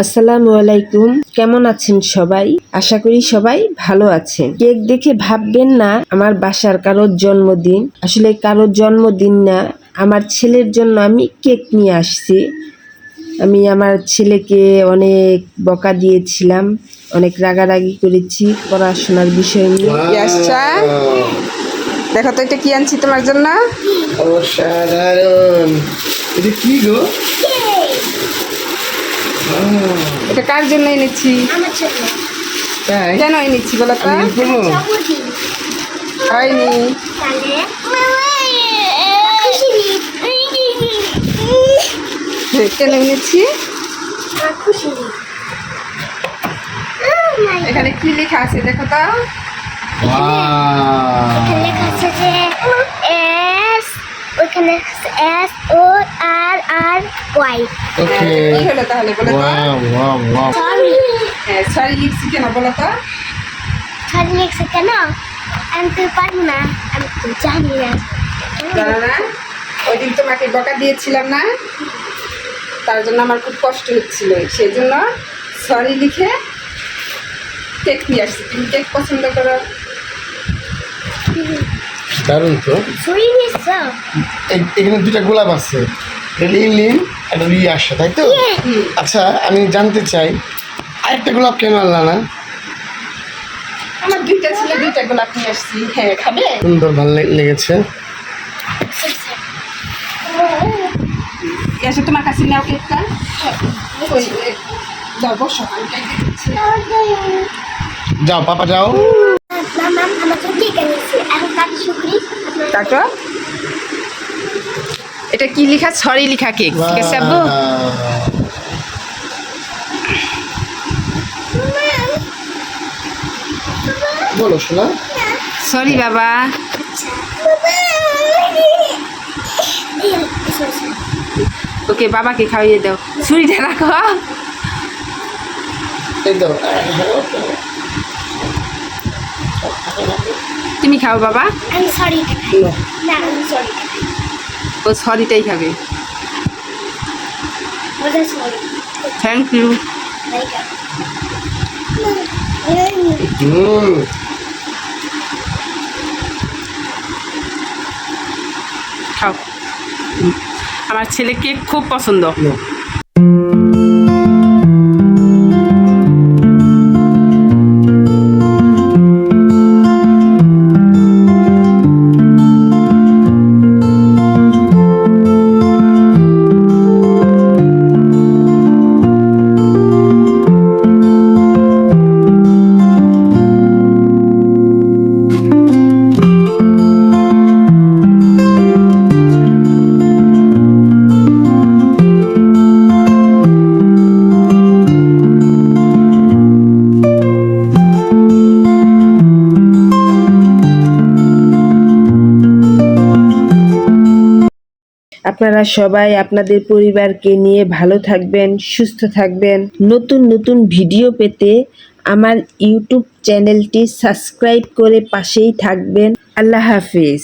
আসসালামু আলাইকুম। কেমন আছেন সবাই? আশা করি সবাই ভালো আছেন। কেক দেখে ভাববেন না আমার বাসার কারোর জন্মদিন। আসলে কারোর জন্মদিন না আমার ছেলের জন্য আমি কেক নিয়ে আসছি। আমি আমার ছেলেকে অনেক বকা দিয়েছিলাম অনেক রাগারাগি করেছি পড়াশোনার বিষয় নিয়ে। দেখো তো এটা কি আনছি তোমার জন্য? অসাধারণ। এটা কি গো? এটা কার জন্য এনেছি? কেন এনেছি বলো তো? হয়নি। হ্যাঁ, কেন এনেছি? এখানে কি লেখা আছে দেখো তো? এখানে লেখা আছে যে এস ওখানে এস ও আর ওয়াই ওকে কি হলো তাহলে বলো তো? ওয়াও ওয়াও ওয়াও সরি হ্যাঁ সরি লিখছি কেন বলো তো? সরি লিখছে কেন? আমি তো পারব না আমি তো জানি না। জানো না ওই দিন তোমাকে বকা দিয়েছিলাম না? তার জন্য আমার খুব কষ্ট হচ্ছিল সেই জন্য সরি লিখে কেক নিয়ে আসছি। তুমি কেক পছন্দ করো। দারুণ তো। এখানে দুটা গোলাপ আছে। লিন একটা রি আসে তাই তো? আচ্ছা আমি জানতে চাই আরেকটা গোলাপ কেন আনলা না? আমার দুইটা ছিল দুইটা গোলাপ নিয়ে আসছি। হ্যাঁ খাবে? সুন্দর ভালো লেগেছে। এসে তোমার কাছে নাও কেকটা। ওই দাও বসো। আমি যাও পাপা যাও আমার তো ঠিক আছে এখন কাটি শুকরি কাটো এটা কি লেখা? সরি লেখা কেক ঠিক আছে আব্বু? বলো শোনা। সরি বাবা। ওকে বাবাকে খাইয়ে দাও। ছুরিটা রাখো। এই তুমি খাও বাবা। আমি সরি না আমি সরি ও সরিটাই খাবে। থ্যাংক ইউ খাও। আমার ছেলে কেক খুব পছন্দ। আপনারা সবাই আপনাদের পরিবারকে নিয়ে ভালো থাকবেন, সুস্থ থাকবেন। নতুন নতুন ভিডিও পেতে আমার ইউটিউব চ্যানেলটি সাবস্ক্রাইব করে পাশেই থাকবেন। আল্লাহ হাফিজ।